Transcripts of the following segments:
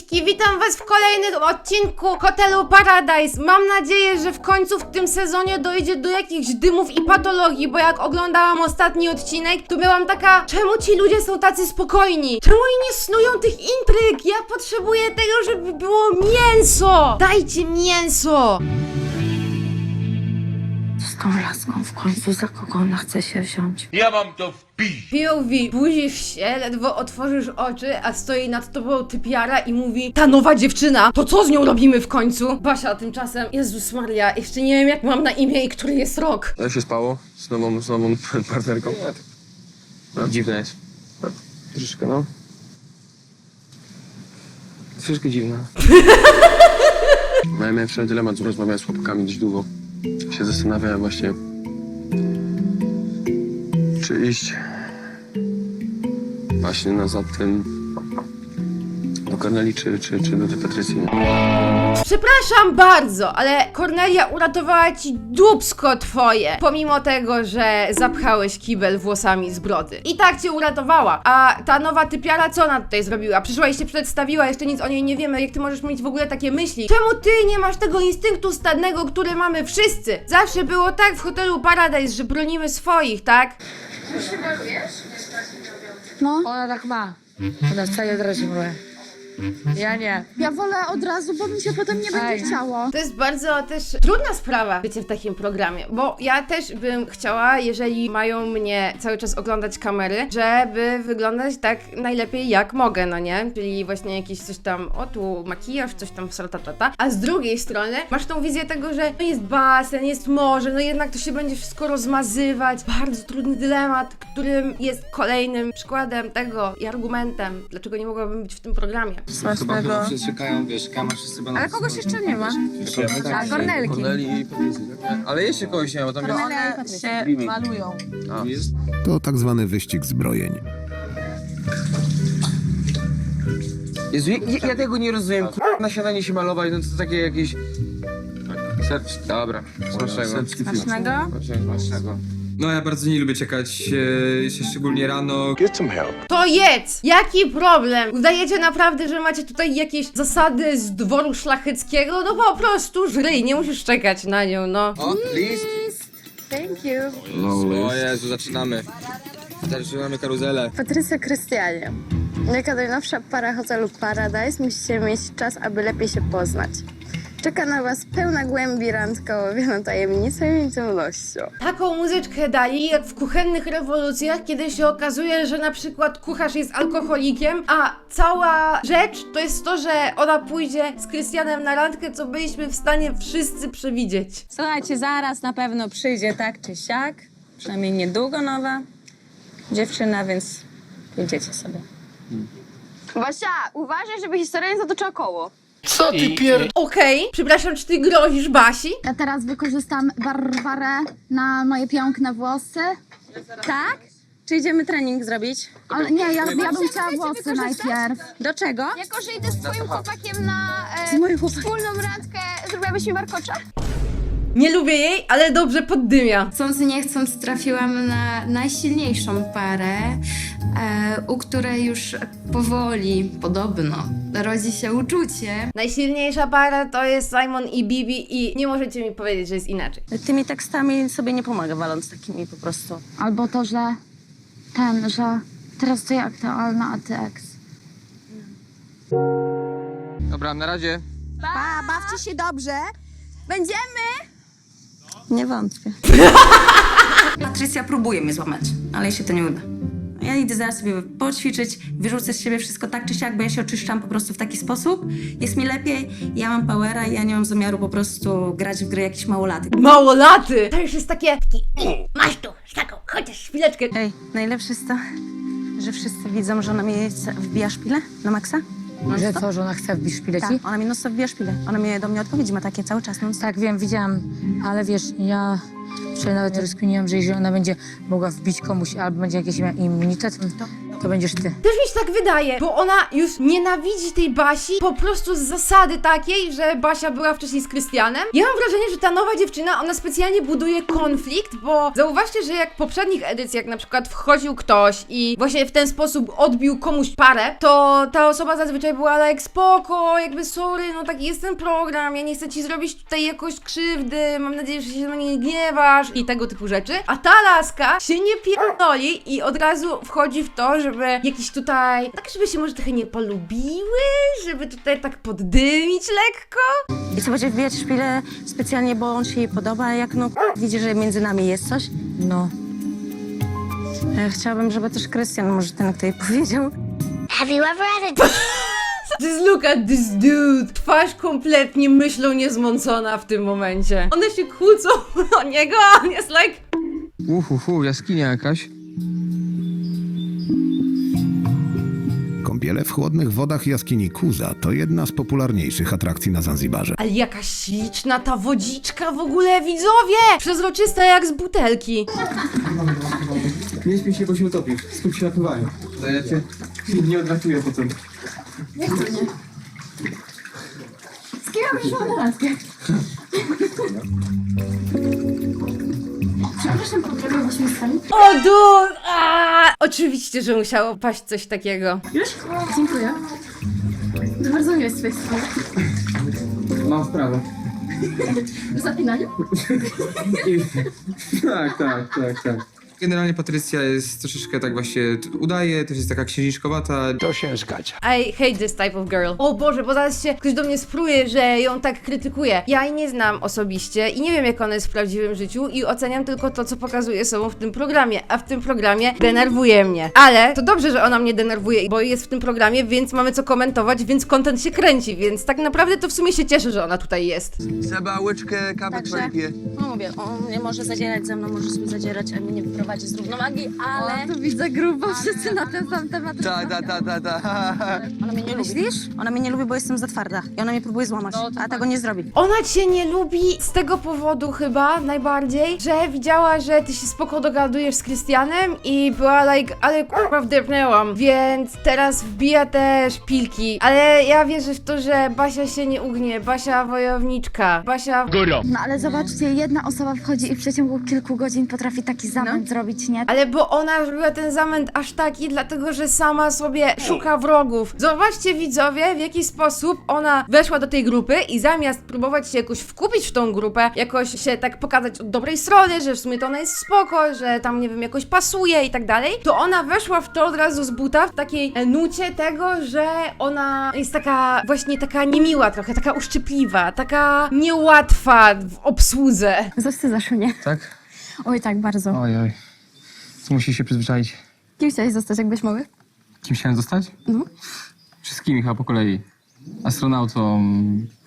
Witam was w kolejnym odcinku Hotelu Paradise. Mam nadzieję, że w końcu w tym sezonie dojdzie do jakichś dymów i patologii, bo jak oglądałam ostatni odcinek, to byłam taka, czemu ci ludzie są tacy spokojni? Czemu oni nie snują tych intryg? Ja potrzebuję tego, żeby było mięso! Dajcie mięso! Z tą laską w końcu, za kogo ona chce się wziąć? Ja mam to w pi. POV, budzisz się, ledwo otworzysz oczy, a stoi nad tobą typiara i mówi Ta nowa dziewczyna, to co z nią robimy w końcu? Basia tymczasem, Jezus Maria, jeszcze nie wiem jak mam na imię i który jest rok. Jak się spało z nową, z nową partnerką? Dziwne jest. Troszeczkę, no. Troszeczkę dziwne. No ja miałem wczoraj dylemat, rozmawiałem z chłopakami dość długo. Się zastanawiałem właśnie, czy iść właśnie nazad tym do Korneli, czy, czy, czy do tej Patrycji. Przepraszam bardzo, ale Kornelia uratowała ci dubsko twoje, pomimo tego, że zapchałeś kibel włosami z brody. I tak cię uratowała. A ta nowa typiara co ona tutaj zrobiła? Przyszła i się przedstawiła, jeszcze nic o niej nie wiemy, jak ty możesz mieć w ogóle takie myśli? Czemu ty nie masz tego instynktu stadnego, który mamy wszyscy? Zawsze było tak w hotelu Paradise, że bronimy swoich, tak? No. Ona tak ma. Ona wcale drażni mówię. Ja nie. Ja wolę od razu, bo mi się potem nie będzie Ej. chciało. To jest bardzo też trudna sprawa bycie w takim programie, bo ja też bym chciała, jeżeli mają mnie cały czas oglądać kamery, żeby wyglądać tak najlepiej jak mogę, no nie? Czyli właśnie jakiś coś tam, o tu makijaż, coś tam tata. A z drugiej strony masz tą wizję tego, że no jest basen, jest morze, no jednak to się będzie wszystko rozmazywać. Bardzo trudny dylemat, którym jest kolejnym przykładem tego i argumentem, dlaczego nie mogłabym być w tym programie. Smacznego. Wszyscy czekają, wiesz, kama wszyscy będą... Ale kogoś jeszcze nie ma. A Kornelki. Korneli i Patrycji, tak? Ale jeszcze kogoś nie ma, bo tam jest... One się malują. jest... To tak zwany wyścig zbrojeń. Jezu, ja, ja, ja tego nie rozumiem. K***, na śniadanie się malować, no to takie jakieś... Serc... Dobra, smacznego. Smacznego? Smacznego. No ja bardzo nie lubię czekać, e, się szczególnie rano. To jedz! Jaki problem? Udajecie naprawdę, że macie tutaj jakieś zasady z dworu szlacheckiego? No po prostu żryj, nie musisz czekać na nią, no. O, list! Thank you. No, O Jezu, zaczynamy. Zaczynamy karuzelę. Patrycja Krystianie. Jako najnowsza para hotelu Paradise musicie mieć czas, aby lepiej się poznać. Czeka na was pełna głębi randka owiana tajemnicą i intymnością. Taką muzyczkę dali jak w kuchennych rewolucjach, kiedy się okazuje, że na przykład kucharz jest alkoholikiem, a cała rzecz to jest to, że ona pójdzie z Krystianem na randkę, co byliśmy w stanie wszyscy przewidzieć. Słuchajcie, zaraz na pewno przyjdzie tak czy siak. Przynajmniej niedługo nowa dziewczyna, więc idziecie sobie. Basia, uważaj, żeby historia nie zatoczyła koło. Okej, przepraszam, czy ty grozisz Basi? Ja teraz wykorzystam Barbarę na moje piękne włosy. Tak? Czy idziemy trening zrobić? Ale nie, ja, ja bym chciała włosy najpierw. Do czego? Jako, że idę z twoim chłopakiem na Z moim chłopakiem. wspólną randkę, zrobiłabyś mi warkocza? Nie lubię jej, ale dobrze poddymia. Chcąc nie chcąc trafiłam na najsilniejszą parę, e, u której już powoli, podobno, rodzi się uczucie. Najsilniejsza para to jest Simon i Bibi i nie możecie mi powiedzieć, że jest inaczej. Tymi tekstami sobie nie pomaga, waląc takimi po prostu. Albo to, że ten, że teraz to ja aktualna, a ty ex. Dobra, na razie. Pa, bawcie się dobrze. Będziemy! Nie wątpię. Patrycja próbuje mnie złamać, ale jej się to nie uda. Ja idę zaraz sobie poćwiczyć, wyrzucę z siebie wszystko tak czy siak, bo ja się oczyszczam po prostu w taki sposób. Jest mi lepiej, ja mam powera i ja nie mam zamiaru po prostu grać w gry jakichś małolatek. Małolaty! To już jest takie... Taki, masz tu, taką, chociaż chwileczkę. Ej, najlepsze jest to, że wszyscy widzą, że ona mnie wbija szpilę na maksa. Że co, że ona chce wbić szpilę ci? Tak, ona mi non stop wbija szpilę. Ona mnie do mnie odpowiedzi ma takie cały czas non stop. Tak, wiem, widziałam, ale wiesz, ja wczoraj nawet rozkminiłam, że jeżeli ona będzie mogła wbić komuś albo będzie jakiś miała immunitet, to będziesz ty. Też mi się tak wydaje, bo ona już nienawidzi tej Basi po prostu z zasady takiej, że Basia była wcześniej z Krystianem. Ja mam wrażenie, że ta nowa dziewczyna, ona specjalnie buduje konflikt, bo zauważcie, że jak w poprzednich edycjach na przykład wchodził ktoś i właśnie w ten sposób odbił komuś parę, to ta osoba zazwyczaj była like spoko, jakby sorry, no taki jest ten program, ja nie chcę ci zrobić tutaj jakoś krzywdy, mam nadzieję, że się na mnie nie gniewasz i tego typu rzeczy. A ta laska się nie pierdoli i od razu wchodzi w to, żeby jakiś tutaj, tak żeby się może trochę nie polubiły, żeby tutaj tak poddymić lekko. I co będzie wbijać szpilę specjalnie, bo on się jej podoba, a jak no widzi, że między nami jest coś. No. Ja chciałabym, żeby też Krystian, może ten, kto jej powiedział, Have you ever had a Just look at this dude. Twarz kompletnie myślą niezmącona w tym momencie. One się kłócą o niego, a on jest like... Uhuhu, jaskinia jakaś. Kąpiele w chłodnych wodach jaskini Kuza to jedna z popularniejszych atrakcji na Zanzibarze. Ale jaka śliczna ta wodziczka w ogóle, widzowie! Przezroczysta jak z butelki. Nie śmiej się, bo się utopisz. Skup się na pływaniu. To ja cię nie odlatuję potem. O! Aaa! Oczywiście, że musiało paść coś takiego. Dziękuję. Bardzo miłe z twojej strony. Mam sprawę. Zapinanie? tak, tak, tak, tak. Generalnie Patrycja jest troszeczkę tak właśnie udaje, też jest taka księżniczkowata. I hate this type of girl. O Boże, bo zaraz się ktoś do mnie spruje, że ją tak krytykuje. Ja jej nie znam osobiście i nie wiem, jak ona jest w prawdziwym życiu i oceniam tylko to, co pokazuje sobą w tym programie, a w tym programie denerwuje mnie. Ale to dobrze, że ona mnie denerwuje, bo jest w tym programie, więc mamy co komentować, więc content się kręci, więc tak naprawdę to w sumie się cieszę, że ona tutaj jest. Seba, łyczkę kawy Także- pije. no mówię, on nie może zadzierać ze mną, może sobie zadzierać, a mnie nie wyprowadzi z równowagi, ale... to widzę grubo wszyscy na ten sam temat. Ta, ta, ta, ta, ta. Ona mnie nie lubi. Ona mnie nie lubi, bo jestem za twarda i ona mnie próbuje złamać, a tego nie zrobi. Ona cię nie lubi z tego powodu chyba najbardziej, że widziała, że ty się spoko dogadujesz z Krystianem i była like, ale kurwa wdepnęłam, więc teraz wbija te szpilki. Ale ja wierzę w to, że Basia się nie ugnie, Basia wojowniczka, Basia... No ale zobaczcie, jedna osoba wchodzi i w przeciągu kilku godzin potrafi taki zamęt zrobić, nie? Ale bo ona zrobiła ten zamęt aż taki, dlatego że sama sobie szuka wrogów. Zobaczcie widzowie, w jaki sposób ona weszła do tej grupy i zamiast próbować się jakoś wkupić w tą grupę, jakoś się tak pokazać od dobrej strony, że w sumie to ona jest spoko, że tam nie wiem, jakoś pasuje i tak dalej, to ona weszła w to od razu z buta w takiej e, nucie tego, że ona jest taka właśnie taka niemiła trochę, taka uszczypliwa, taka niełatwa w obsłudze. Zawstydzasz mnie. Tak? Oj, tak, bardzo. Oj, oj. Co musi się przyzwyczaić? Kim chciałeś zostać, jakbyś mały? Kim chciałem zostać? No. Wszystkimi chyba po kolei. Astronautą,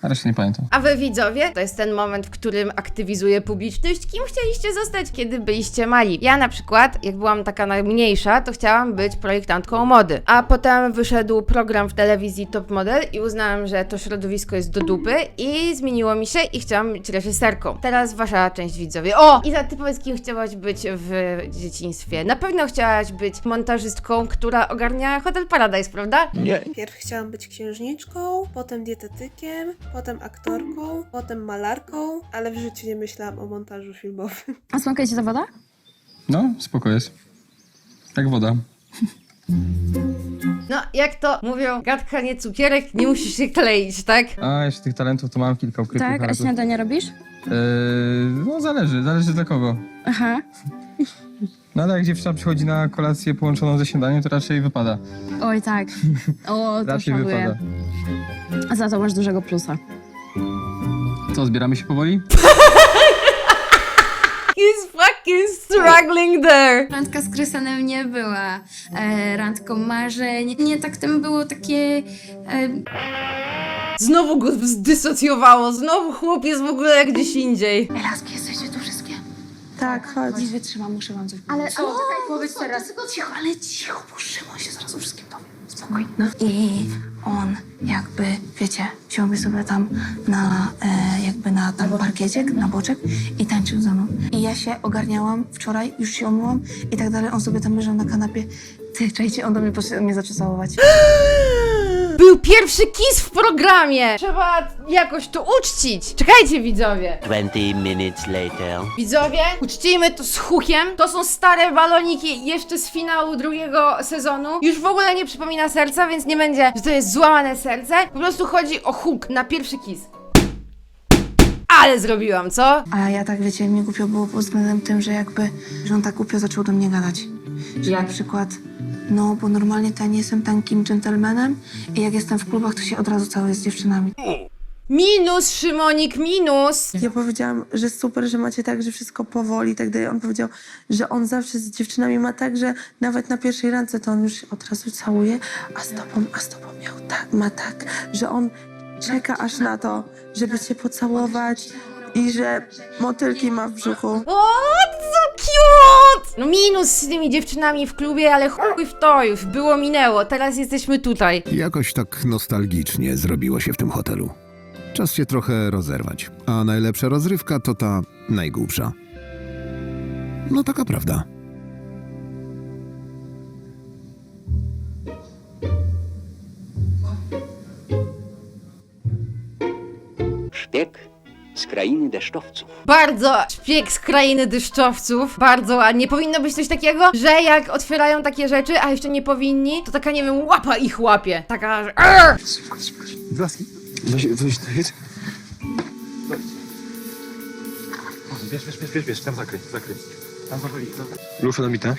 a resztę nie pamiętam. A wy widzowie, to jest ten moment, w którym aktywizuje publiczność. Kim chcieliście zostać, kiedy byliście mali? Ja na przykład, jak byłam taka najmniejsza, to chciałam być projektantką mody. A potem wyszedł program w telewizji Top Model i uznałam, że to środowisko jest do dupy i zmieniło mi się i chciałam być reżyserką. Teraz wasza część widzowie. O! Iza, ty powiedz, kim chciałaś być w dzieciństwie? Na pewno chciałaś być montażystką, która ogarnia Hotel Paradise, prawda? Pierw chciałam być księżniczką, potem dietetykiem, potem aktorką, potem malarką, ale w życiu nie myślałam o montażu filmowym. A smakuje ci ta woda? No, spoko jest. Jak woda. No, jak to mówią, gadka nie cukierek, nie musisz się kleić, tak? A, jeszcze tych talentów to mam kilka ukrytych. Tak, a śniadanie robisz? Eee, no zależy, zależy dla kogo. Aha. No ale jak dziewczyna przychodzi na kolację połączoną ze śniadaniem, to raczej wypada. Oj, tak. O, to Raczej szanuję. wypada. A za to masz dużego plusa. Co, zbieramy się powoli? He's fucking struggling there. Randka z Krystianem nie była e, randką marzeń. Nie, tak tym było takie... E, Znowu go zdysocjowało, znowu chłop jest w ogóle jak gdzieś indziej. Tak, chodź. Nie wytrzymam, muszę wam coś Ale co? Czekaj, powiedz teraz. Cicho, ale cicho, bo Szymon się zaraz o wszystkim dowie. spokojna. I on jakby, wiecie, wziąłby sobie tam na, e, jakby na tam parkiecie, na boczek i tańczył ze mną. I ja się ogarniałam wczoraj, już się omyłam i tak dalej. On sobie tam leżał na kanapie. Ty, czajcie, on do mnie poszedł mnie zaczął całować. Był pierwszy kiss w programie! Trzeba jakoś to uczcić. Czekajcie, widzowie. 20 minutes later. Widzowie, uczcijmy to z hukiem. To są stare baloniki jeszcze z finału drugiego sezonu. Już w ogóle nie przypomina serca, więc nie będzie, że to jest złamane serce. Po prostu chodzi o huk na pierwszy kiss. Ale zrobiłam, co? A ja tak, wiecie, mi głupio było pod względem tym, że jakby, że on tak głupio zaczął do mnie gadać. Że na przykład, no bo normalnie to ja nie jestem takim dżentelmenem i jak jestem w klubach, to się od razu całuję z dziewczynami. Minus, Szymonik, minus. Ja powiedziałam, że super, że macie tak, że wszystko powoli i tak dalej. On powiedział, że on zawsze z dziewczynami ma tak, że nawet na pierwszej randce to on już się od razu całuje, a z tobą, a z tobą miał tak, ma tak, że on czeka aż na to, żeby cię pocałować i że motylki ma w brzuchu. O, co cute! No minus z tymi dziewczynami w klubie, ale chuj w to już, było minęło, teraz jesteśmy tutaj. Jakoś tak nostalgicznie zrobiło się w tym hotelu. Czas się trochę rozerwać. A najlepsza rozrywka to ta najgłupsza. No taka prawda. Szpieg z krainy deszczowców. Bardzo szpieg z krainy deszczowców, bardzo ładnie. Powinno być coś takiego, że jak otwierają takie rzeczy, a jeszcze nie powinni, to taka, nie wiem, łapa ich łapie. Taka, że... Arr! Blaski. Weź, weź, to jest. Wiesz, wiesz, wiesz, wiesz, wiesz, tam zakryj, zakryj. Tam powoli, nabite.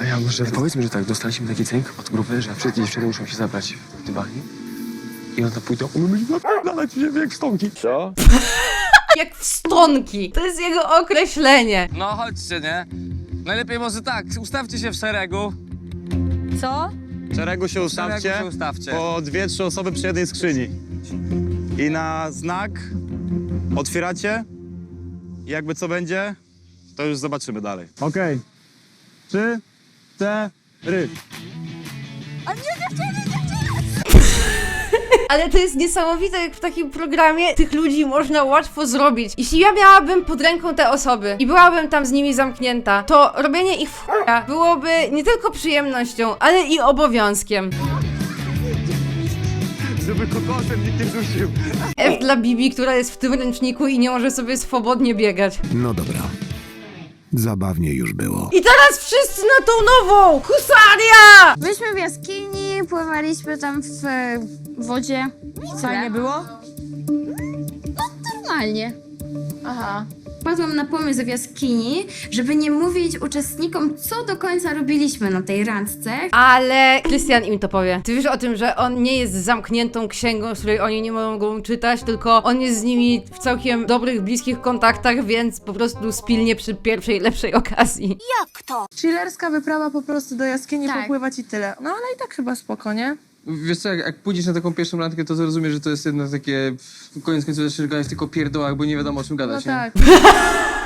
A ja może... Powiedzmy, że tak, dostaliśmy taki cynk od grupy, że wszystkie dziewczyny muszą się zabrać w Dybachie. I one pójdą, one będzie napierdalać się jak stonki. Co? Jak w stonki. To jest jego określenie. No chodźcie, nie? Najlepiej może tak, ustawcie się w szeregu. Co? W szeregu się W ustawcie, szeregu się ustawcie. po dwie, trzy osoby przy jednej skrzyni. I na znak otwieracie. I jakby co będzie, to już zobaczymy dalej. Okej. Trzy, cztery. Ale to jest niesamowite, jak w takim programie tych ludzi można łatwo zrobić. Jeśli ja miałabym pod ręką te osoby i byłabym tam z nimi zamknięta, to robienie ich w chuja byłoby nie tylko przyjemnością, ale i obowiązkiem. Żeby kokosem nikt nie. F dla Bibi, która jest w tym ręczniku i nie może sobie swobodnie biegać. No dobra. Zabawnie już było. I teraz wszyscy na tą nową! Husaria! Byliśmy w jaskini, pływaliśmy tam w e, wodzie. Fajnie było? Normalnie. Aha. Wpadłam na pomysł w jaskini, żeby nie mówić uczestnikom, co do końca robiliśmy na tej randce. Ale Krystian im to powie. Ty wiesz o tym, że on nie jest zamkniętą księgą, z której oni nie mogą czytać, tylko on jest z nimi w całkiem dobrych, bliskich kontaktach, więc po prostu spilnie przy pierwszej, lepszej okazji. Chillerska wyprawa po prostu do jaskini, Tak. popływać i tyle. No ale i tak chyba spoko, nie? Wiesz co, jak, jak pójdziesz na taką pierwszą randkę, to zrozumiesz, że to jest jedno takie... Koniec końców zaczniesz gadać tylko pierdołach, bo nie wiadomo o czym No gadać, nie? tak.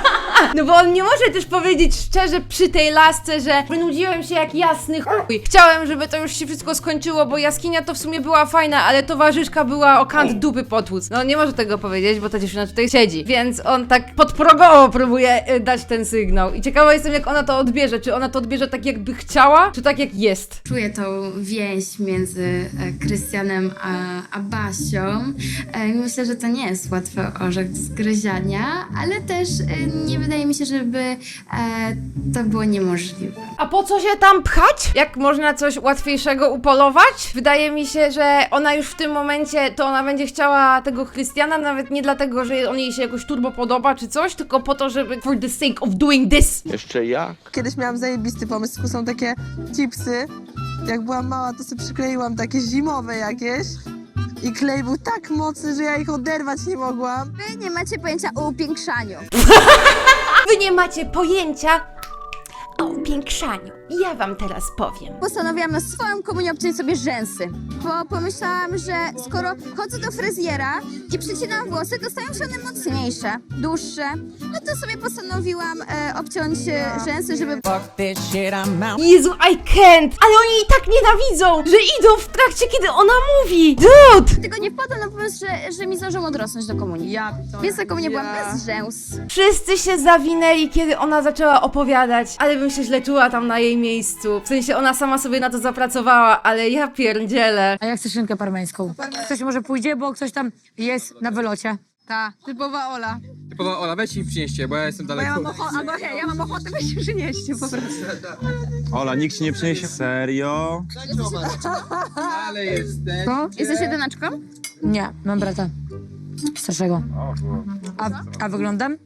No bo on nie może też powiedzieć szczerze przy tej lasce, że wynudziłem się jak jasny chuj. Chciałem, żeby to już się wszystko skończyło, bo jaskinia to w sumie była fajna, ale towarzyszka była o kant dupy potłuc. No nie może tego powiedzieć, bo ta dziewczyna tutaj siedzi. Więc on tak podprogowo próbuje y, dać ten sygnał. I ciekawa jestem, jak ona to odbierze. Czy ona to odbierze tak, jakby chciała, czy tak, jak jest. Czuję tą więź między e, Krystianem a, a Basią. E, Myślę, że to nie jest łatwy orzech do zgryziania, ale też e, nie wydaje mi się, żeby e, to było niemożliwe. A po co się tam pchać? Jak można coś łatwiejszego upolować? Wydaje mi się, że ona już w tym momencie, to ona będzie chciała tego Christiana, nawet nie dlatego, że on jej się jakoś turbo podoba czy coś, tylko po to, żeby for the sake of doing this. Jeszcze jak? Kiedyś miałam zajebisty pomysł, są takie chipsy. Jak byłam mała, to sobie przykleiłam takie zimowe jakieś. I klej był tak mocny, że ja ich oderwać nie mogłam. Wy nie macie pojęcia o upiększaniu. Wy nie macie pojęcia o upiększaniu. I ja wam teraz powiem. Postanowiłam na swoją komunię obciąć sobie rzęsy, bo pomyślałam, że skoro chodzę do fryzjera i przycinam włosy, to stają się one mocniejsze, dłuższe. No to sobie postanowiłam e, obciąć e, rzęsy, żeby Jezu, I can't! Ale oni jej tak nienawidzą, że idą w trakcie, kiedy ona mówi. Dude! tego nie wpadłam na pomysł, że, że mi zdążą odrosnąć do komunii. Ja to Więc na komunię byłam bez rzęs. Wszyscy się zawinęli, kiedy ona zaczęła opowiadać, ale bym się źle czuła tam na jej miejscu. W sensie ona sama sobie na to zapracowała, ale ja pierdzielę. A ja chcę szynkę parmeńską. Ktoś może pójdzie, bo ktoś tam jest na wylocie. Ta, typowa Ola. Typowa Ola, weź i przynieście, bo ja jestem daleko. albo hej, ja mam ochotę, weź się przynieście po prostu. Ola, nikt ci nie przyniesie? Serio? Ale jesteś. Jesteś jedynaczką? Nie, mam brata. Starszego. A, a wyglądam?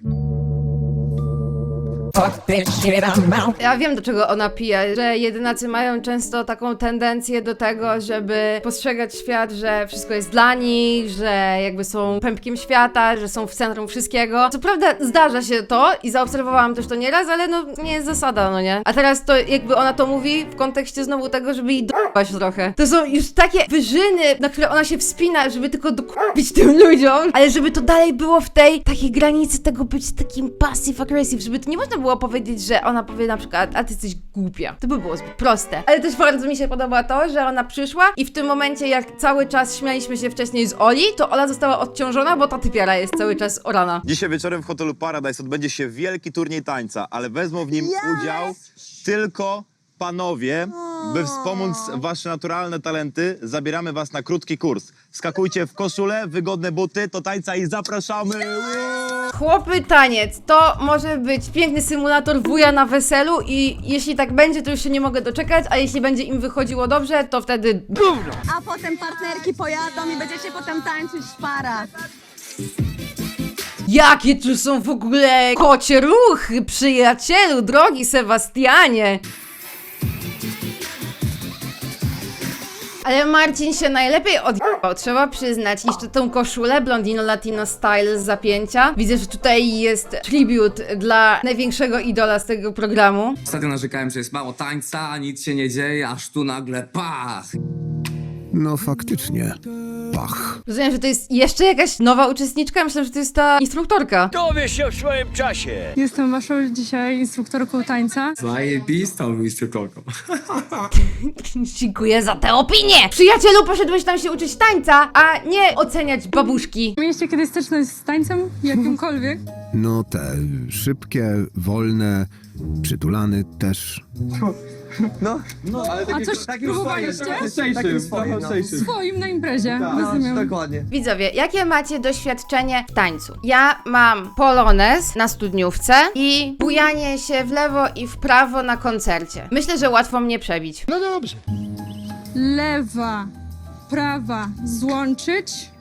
Ja wiem, do czego ona pije, że jedynacy mają często taką tendencję do tego, żeby postrzegać świat, że wszystko jest dla nich, że jakby są pępkiem świata, że są w centrum wszystkiego. Co prawda zdarza się to i zaobserwowałam też to nieraz, ale no nie jest zasada, no nie? A teraz to jakby ona to mówi w kontekście znowu tego, żeby jej do***ać trochę. To są już takie wyżyny, na które ona się wspina, żeby tylko dokupić tym ludziom, ale żeby to dalej było w tej takiej granicy tego być takim passive aggressive, żeby to nie można było powiedzieć, że ona powie na przykład, a ty jesteś głupia. To by było zbyt proste. Ale też bardzo mi się podoba to, że ona przyszła i w tym momencie, jak cały czas śmialiśmy się wcześniej z Oli, to Ola została odciążona, bo ta typiara jest cały czas orana. Dzisiaj wieczorem w hotelu Paradise odbędzie się wielki turniej tańca, ale wezmą w nim udział tylko panowie. By wspomóc wasze naturalne talenty, zabieramy was na krótki kurs. Skakujcie w koszulę, wygodne buty, to tańca i zapraszamy! Chłopy taniec to może być piękny symulator wuja na weselu i jeśli tak będzie, to już się nie mogę doczekać, a jeśli będzie im wychodziło dobrze, to wtedy A potem partnerki pojadą i będziecie potem tańczyć w parach. Jakie tu są w ogóle kocie ruchy, przyjacielu, drogi Sebastianie! Ale Marcin się najlepiej odjebał, trzeba przyznać. Jeszcze tą koszulę Blondino Latino Style z zapięcia. Widzę, że tutaj jest tribute dla największego idola z tego programu. Ostatnio narzekałem, że jest mało tańca, nic się nie dzieje, aż tu nagle pach! No faktycznie. Pach. Rozumiem, że to jest jeszcze jakaś nowa uczestniczka? Myślę, że to jest ta instruktorka. Dowiesz się w swoim czasie. Jestem waszą dzisiaj instruktorką tańca. Zajebistą instruktorką. Dziękuję za tę opinię! Przyjacielu, poszedłeś tam się uczyć tańca, a nie oceniać babuszki. Mieliście kiedyś styczność z tańcem jakimkolwiek? No te szybkie, wolne, przytulany też. A coś próbowaliście? Takim swoim, Swoim na imprezie, rozumiem. Dokładnie. Widzowie, jakie macie doświadczenie w tańcu? Ja mam polonez na studniówce i bujanie się w lewo i w prawo na koncercie. Myślę, że łatwo mnie przebić. Lewa, prawa, złączyć.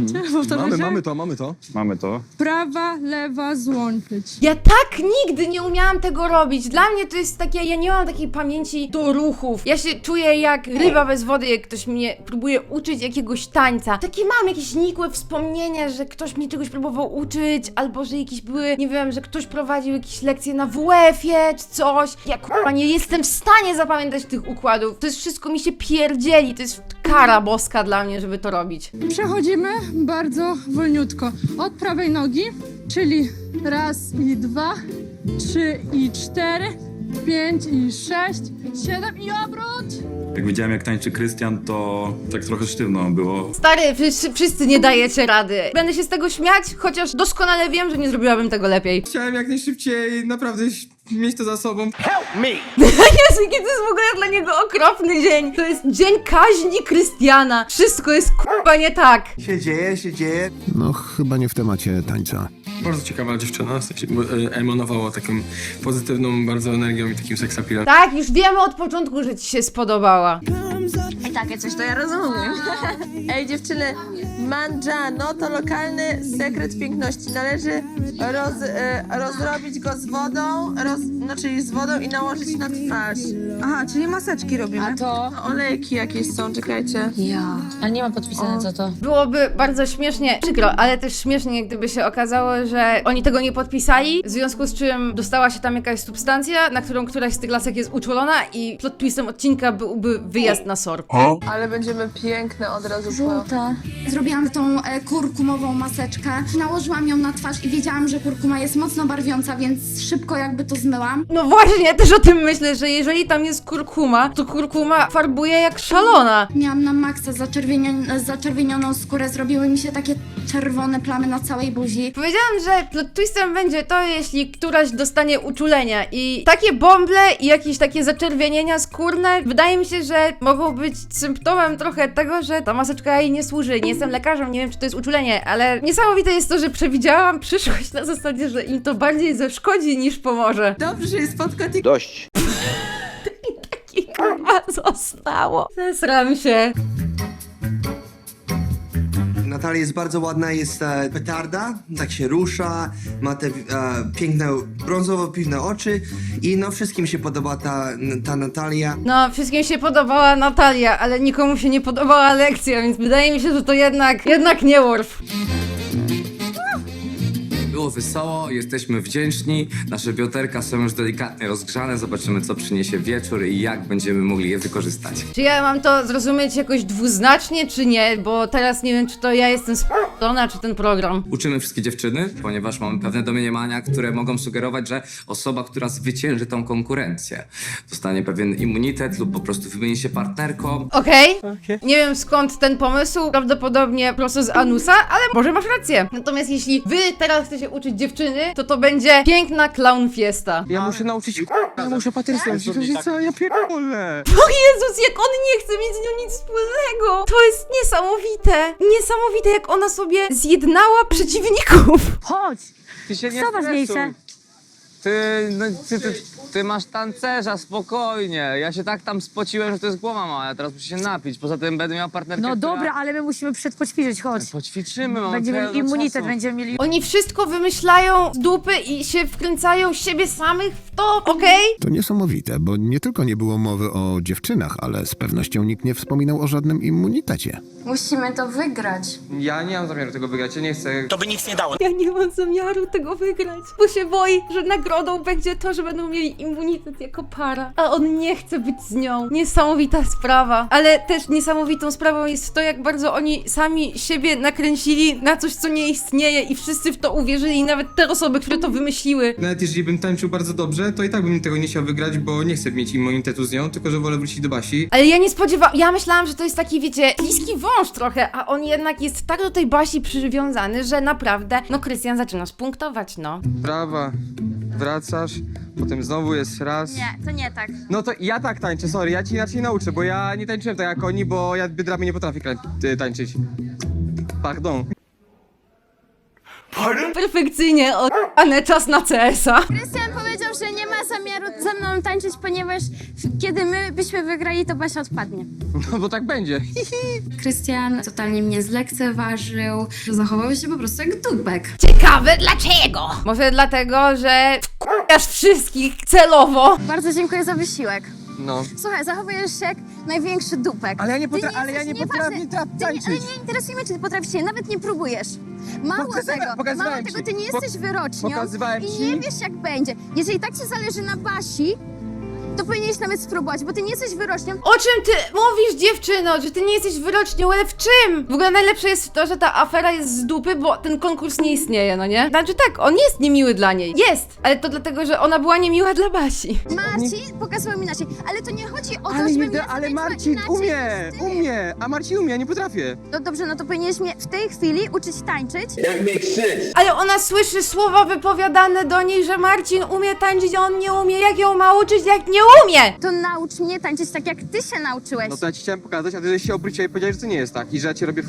Robicie? Powtarzacie? to, mamy to. Mamy to. Prawa, lewa, złączyć. Ja tak nigdy nie umiałam tego robić. Dla mnie to jest takie, ja nie mam takiej pamięci do ruchów. Ja się czuję jak ryba bez wody, jak ktoś mnie próbuje uczyć jakiegoś tańca. Takie mam jakieś nikłe wspomnienia, że ktoś mnie czegoś próbował uczyć, albo że jakieś były, nie wiem, że ktoś prowadził jakieś lekcje na WF-ie czy coś. Ja kurwa nie jestem w stanie zapamiętać tych układów. To jest wszystko mi się pierdzieli, to jest kara boska dla mnie, żeby to robić. Przechodzimy bardzo wolniutko. Od prawej nogi, czyli raz i dwa, trzy i cztery, pięć i sześć, siedem i obrót. Jak widziałem jak tańczy Krystian, to tak trochę sztywno było. Stary, wszyscy, wszyscy nie dajecie rady. Będę się z tego śmiać, chociaż doskonale wiem, że nie zrobiłabym tego lepiej. Chciałem jak najszybciej naprawdę mieć to za sobą. Jezu, jaki to jest w ogóle dla niego okropny dzień. To jest dzień kaźni Krystiana. Wszystko jest kurwa nie tak. Się dzieje, się dzieje. No chyba nie w temacie tańca. Bardzo ciekawa dziewczyna, w sensie bo, e, emanowała taką pozytywną bardzo energią i takim seksapilem. Tak, już wiemy od początku, że ci się spodobała. I takie coś to ja rozumiem. Ej dziewczyny, mangiano to lokalny sekret piękności. Należy roz, e, rozrobić go z wodą, roz, no czyli z wodą i nałożyć na twarz. Aha, czyli maseczki robimy. A to? Olejki jakieś są, czekajcie. Ja. Ale nie ma podpisane co to. Byłoby bardzo śmiesznie, przykro, ale też śmiesznie, gdyby się okazało, że oni tego nie podpisali, w związku z czym dostała się tam jakaś substancja, na którą któraś z tych lasek jest uczulona i plot twistem odcinka byłby wyjazd na SOR. Ale będziemy piękne od razu po... Żółta. Zrobiłam tą e, kurkumową maseczkę, nałożyłam ją na twarz i wiedziałam, że kurkuma jest mocno barwiąca, więc szybko jakby to zmyłam. No właśnie, ja też o tym myślę, że jeżeli tam jest kurkuma, to kurkuma farbuje jak szalona. Miałam na maksa zaczerwienio- zaczerwienioną skórę, zrobiły mi się takie czerwone plamy na całej buzi. Powiedziałam, że plot twistem będzie to, jeśli któraś dostanie uczulenia i takie bąble i jakieś takie zaczerwienienia skórne, wydaje mi się, że mogą być symptomem trochę tego, że ta maseczka jej nie służy. Nie jestem lekarzem, nie wiem, czy to jest uczulenie, ale niesamowite jest to, że przewidziałam przyszłość na zasadzie, że im to bardziej zaszkodzi niż pomoże. Dobrze, że jest podcast Dość. I kurwa zostało. Zesram się. Natalia jest bardzo ładna, jest e, petarda, tak się rusza, ma te e, piękne brązowo-piwne oczy i no wszystkim się podoba ta, ta Natalia. No, wszystkim się podobała Natalia, ale nikomu się nie podobała lekcja, więc wydaje mi się, że to jednak, jednak nie Worf. Było wesoło, jesteśmy wdzięczni. Nasze bioterka są już delikatnie rozgrzane. Zobaczymy, co przyniesie wieczór i jak będziemy mogli je wykorzystać. Czy ja mam to zrozumieć jakoś dwuznacznie, czy nie? Bo teraz nie wiem, czy to ja jestem sp***ona, czy ten program. Uczymy wszystkie dziewczyny, ponieważ mamy pewne domniemania, które mogą sugerować, że osoba, która zwycięży tą konkurencję, dostanie pewien immunitet lub po prostu wymieni się partnerką. Okej? Nie wiem skąd ten pomysł, prawdopodobnie prosto z Anusa, ale może masz rację. Natomiast jeśli wy teraz chcecie uczyć dziewczyny, to to będzie piękna clown fiesta. Ja muszę nauczyć, ja muszę Patrycję nauczyć, co ja pierdolę. O Jezus, jak on nie chce mieć z nią nic wspólnego! To jest niesamowite! Niesamowite, jak ona sobie zjednała przeciwników! Chodź! Ty się nie Co ważniejsze? Ty, no, ty, ty, ty masz tancerza, spokojnie. Ja się tak tam spociłem, że to jest głowa mała. Teraz muszę się napić. Poza tym będę miał partnerkę, No która- dobra, ale my musimy przedpoćwiczyć, chodź. Poćwiczymy, mamy Będziemy pełno mieli immunitet, czasu. będziemy mieli... Oni wszystko wymyślają z dupy i się wkręcają siebie samych w to, okej? To niesamowite, bo nie tylko nie było mowy o dziewczynach, ale z pewnością nikt nie wspominał o żadnym immunitecie. Musimy to wygrać. Ja nie mam zamiaru tego wygrać, ja nie chcę... To by nic nie dało. Ja nie mam zamiaru tego wygrać, bo się boi, że nagrodą będzie to, że będą mieli immunitet jako para, a on nie chce być z nią. Niesamowita sprawa. Ale też niesamowitą sprawą jest to, jak bardzo oni sami siebie nakręcili na coś, co nie istnieje i wszyscy w to uwierzyli, nawet te osoby, które to wymyśliły. Nawet jeżeli bym tańczył bardzo dobrze, to i tak bym tego nie chciał wygrać, bo nie chcę mieć immunitetu z nią, tylko że wolę wrócić do Basi. Ale ja nie spodziewałam, ja myślałam, że to jest taki, wiecie, bliski wąż trochę, a on jednak jest tak do tej Basi przywiązany, że naprawdę, no Krystian zaczyna spunktować, no. Prawa, wracasz, potem znowu jest raz. Nie, to nie tak. No to ja tak tańczę, sorry, ja ci inaczej nauczę, bo ja nie tańczyłem tak jak oni, bo ja bydrami nie potrafię krę- y, tańczyć. Pardon. Perfekcyjnie odpane czas na CS-a. Krystian powiedział, że nie ma zamiaru ze mną tańczyć, ponieważ kiedy my byśmy wygrali, to Basia odpadnie. No bo tak będzie. Krystian totalnie mnie zlekceważył, zachował się po prostu jak dupek. Ciekawe dlaczego? Może dlatego, że wkurzasz wszystkich celowo. Bardzo dziękuję za wysiłek. No. Słuchaj, zachowujesz się jak największy dupek. Ale ja nie Ty potra- ale ja jesteś- nie potrafię nieważne. ta- Ty nie, tańczyć. ale nie interesuje mnie, czy ty potrafisz, się, nawet nie próbujesz. Mało Pokazywałem- tego, pokazywałem mało tego, ci. ty nie Po- jesteś wyrocznią pokazywałem i ci. nie wiesz jak będzie. Jeżeli tak ci zależy na Basi, to powinieneś nawet spróbować, bo ty nie jesteś wyrocznią. O czym ty mówisz, dziewczyno? Że ty nie jesteś wyrocznią, ale w czym? W ogóle najlepsze jest to, że ta afera jest z dupy, bo ten konkurs nie istnieje, no nie? Znaczy tak, on jest niemiły dla niej. Jest! Ale to dlatego, że ona była niemiła dla Basi. Marcin pokazywał mi inaczej, ale to nie chodzi o to, Ale, żebym nie, ja ale Marcin inaczej umie, niż ty. umie, a Marcin umie, ja nie potrafię. No dobrze, no to powinieneś mnie w tej chwili uczyć tańczyć. Ale ona słyszy słowa wypowiadane do niej, że Marcin umie tańczyć, a on nie umie. Jak ją ma uczyć, jak nie umie? To naucz mnie tańczyć tak, jak ty się nauczyłeś. No to ja ci chciałem pokazać, a ty żeś się obróciła i powiedziałeś, że to nie jest tak i że ja ci robię w...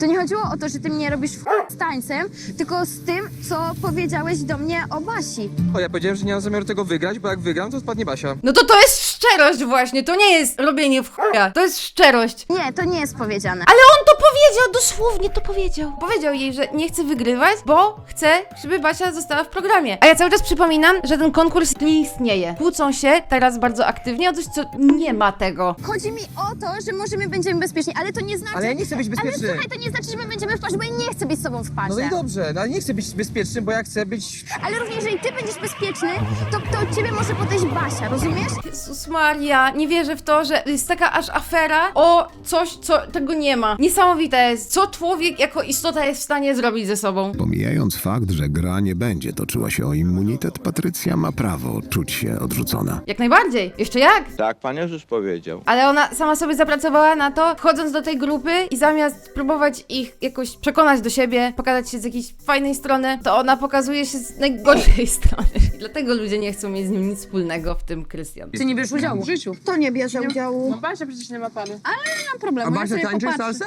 To nie chodziło o to, że ty mnie robisz w z tańcem, tylko z tym, co powiedziałeś do mnie o Basi. O, ja powiedziałem, że nie mam zamiaru tego wygrać, bo jak wygram, to spadnie Basia. No to to jest szczerość właśnie, to nie jest robienie w chuja, to jest szczerość. Nie, to nie jest powiedziane. Ale on to powiedział, dosłownie to powiedział. Powiedział jej, że nie chce wygrywać, bo chce, żeby Basia została w programie. A ja cały czas przypominam, że ten konkurs nie istnieje. Kłócą się teraz bardzo aktywnie o coś, co nie ma tego. Chodzi mi o to, że może my będziemy bezpieczni, ale to nie znaczy... Ale ja nie chcę być Ale bezpieczny. słuchaj, to nie znaczy, że my będziemy w parze, bo ja nie chcę być z tobą w parze. No i dobrze, no ale nie chcę być bezpieczny, bo ja chcę być... Ale również jeżeli ty będziesz bezpieczny, to, to od ciebie może podejść Basia, rozumiesz? Jezus Maria, nie wierzę w to, że jest taka aż afera o coś, co tego nie ma. Niesamowite jest, co człowiek jako istota jest w stanie zrobić ze sobą. Pomijając fakt, że gra nie będzie toczyła się o immunitet, Patrycja ma prawo czuć się odrzucona. Jak najbardziej, jeszcze jak? Tak, pan Jezus powiedział. Ale ona sama sobie zapracowała na to, wchodząc do tej grupy i zamiast próbować ich jakoś przekonać do siebie, pokazać się z jakiejś fajnej strony, to ona pokazuje się z najgorszej strony. I dlatego ludzie nie chcą mieć z nim nic wspólnego w tym Krystian. Ty nie bierzesz udziału w życiu. To nie bierze udziału. No Basia przecież nie ma pary. Nie mam problemu, A ja Basia sobie tańczy popatrzę. salsę?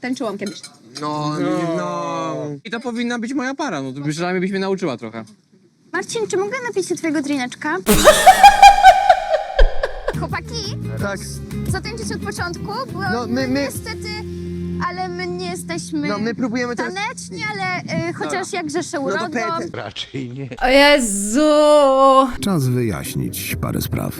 Tańczyłam kiedyś. No, no. I to powinna być moja para, no to przynajmniej byś mnie nauczyła trochę. Marcin, czy mogę napić się twojego drineczka? Chłopaki, Tak. zatańczyć od początku, bo No, my- my- niestety, ale my nie jesteśmy No, my próbujemy teraz... taneczni, ale y, chociaż jak grzeszę No urodą. to. Raczej nie. O Jezu! Czas wyjaśnić parę spraw.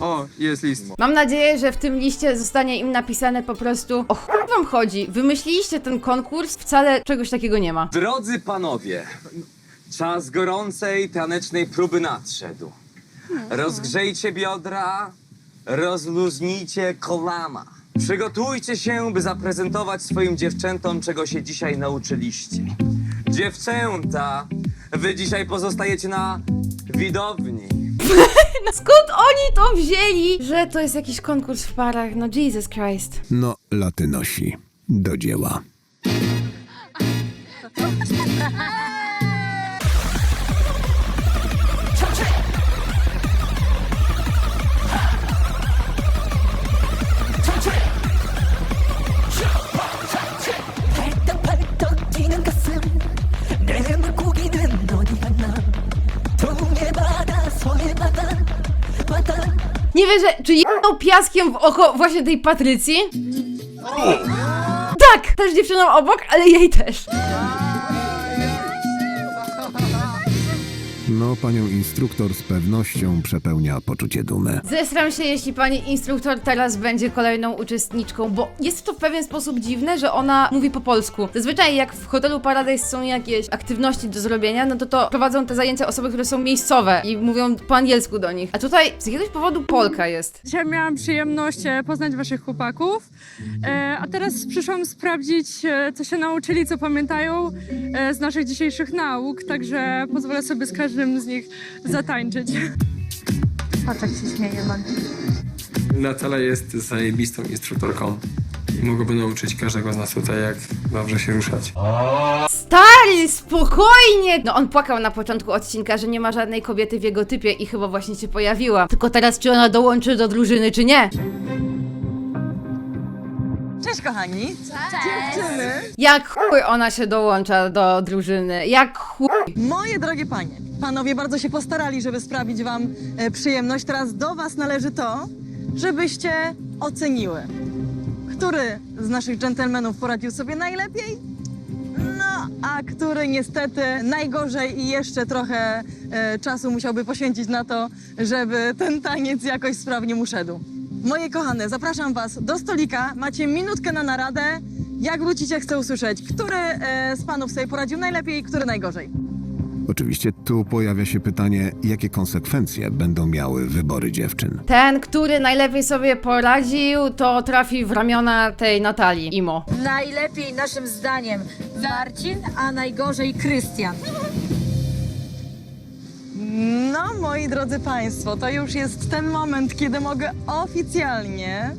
O, jest list. Mam nadzieję, że w tym liście zostanie im napisane po prostu o chuj wam chodzi. Wymyśliliście ten konkurs, wcale czegoś takiego nie ma. Drodzy panowie, czas gorącej tanecznej próby nadszedł. Rozgrzejcie biodra, rozluźnijcie kolana. Przygotujcie się, by zaprezentować swoim dziewczętom, czego się dzisiaj nauczyliście. Dziewczęta, wy dzisiaj pozostajecie na widowni. No skąd oni to wzięli, że to jest jakiś konkurs w parach? No Jesus Christ. No, latynosi. Do dzieła. Nie wierzę, czy jedną piaskiem w oko właśnie tej Patrycji? Tak! Też dziewczyną obok, ale jej też. No, panią instruktor z pewnością przepełnia poczucie dumy. Zesram się, jeśli pani instruktor teraz będzie kolejną uczestniczką, bo jest to w pewien sposób dziwne, że ona mówi po polsku. Zazwyczaj jak w hotelu Paradise są jakieś aktywności do zrobienia, no to to prowadzą te zajęcia osoby, które są miejscowe i mówią po angielsku do nich. A tutaj z jakiegoś powodu Polka jest. Dzisiaj miałam przyjemność e, poznać waszych chłopaków, e, a teraz przyszłam sprawdzić, e, co się nauczyli, co pamiętają e, z naszych dzisiejszych nauk, także pozwolę sobie z każdym z nich zatańczyć. Patrz jak się śmieje. Natala jest zajebistą instruktorką. I mogłoby nauczyć każdego z nas tutaj, jak dobrze się ruszać. Stary, spokojnie! No on płakał na początku odcinka, że nie ma żadnej kobiety w jego typie i chyba właśnie się pojawiła. Tylko teraz czy ona dołączy do drużyny, czy nie? Cześć kochani. Dziewczyny. Jak chuj ona się dołącza do drużyny? Jak chuj? Moje drogie panie, panowie bardzo się postarali, żeby sprawić wam e, przyjemność. Teraz do was należy to, żebyście oceniły, który z naszych dżentelmenów poradził sobie najlepiej, no a który niestety najgorzej i jeszcze trochę e, czasu musiałby poświęcić na to, żeby ten taniec jakoś sprawnie mu szedł. Moje kochane, zapraszam was do stolika. Macie minutkę na naradę. Jak wrócicie, chcę usłyszeć, który e, z panów sobie poradził najlepiej, który najgorzej. Oczywiście tu pojawia się pytanie, jakie konsekwencje będą miały wybory dziewczyn. Ten, który najlepiej sobie poradził, to trafi w ramiona tej Natalii, Imo. najlepiej naszym zdaniem Marcin, a najgorzej Krystian No, moi drodzy Państwo, to już jest ten moment, kiedy mogę oficjalnie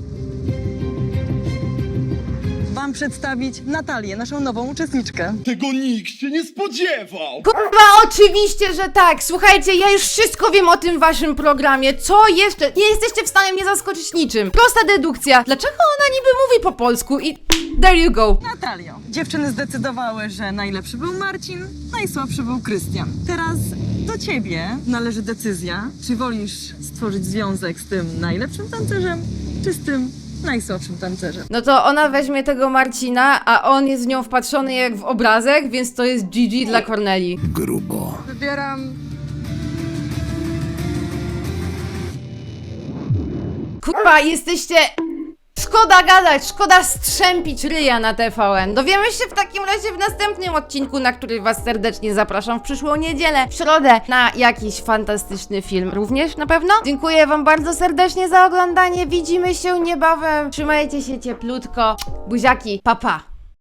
Wam przedstawić Natalię, naszą nową uczestniczkę. Tego nikt się nie spodziewał! Kurwa, oczywiście, że tak! Słuchajcie, ja już wszystko wiem o tym waszym programie. Co jeszcze? Nie jesteście w stanie mnie zaskoczyć niczym. Prosta dedukcja. Dlaczego ona niby mówi po polsku i... There you go. Natalio, dziewczyny zdecydowały, że najlepszy był Marcin, najsłabszy był Krystian. Teraz do ciebie należy decyzja, czy wolisz stworzyć związek z tym najlepszym tancerzem, czy z tym najsłabszym tancerzem. No to ona weźmie tego Marcina, a on jest w nią wpatrzony jak w obrazek, więc to jest GG dla Corneli. Grubo. Wybieram Kurwa, jesteście... Szkoda gadać, szkoda strzępić ryja na TVN. Dowiemy się w takim razie w następnym odcinku, na który was serdecznie zapraszam w przyszłą niedzielę, w środę, na jakiś fantastyczny film. Również na pewno. Dziękuję wam bardzo serdecznie za oglądanie. Widzimy się niebawem. Trzymajcie się cieplutko. Buziaki, papa. Pa.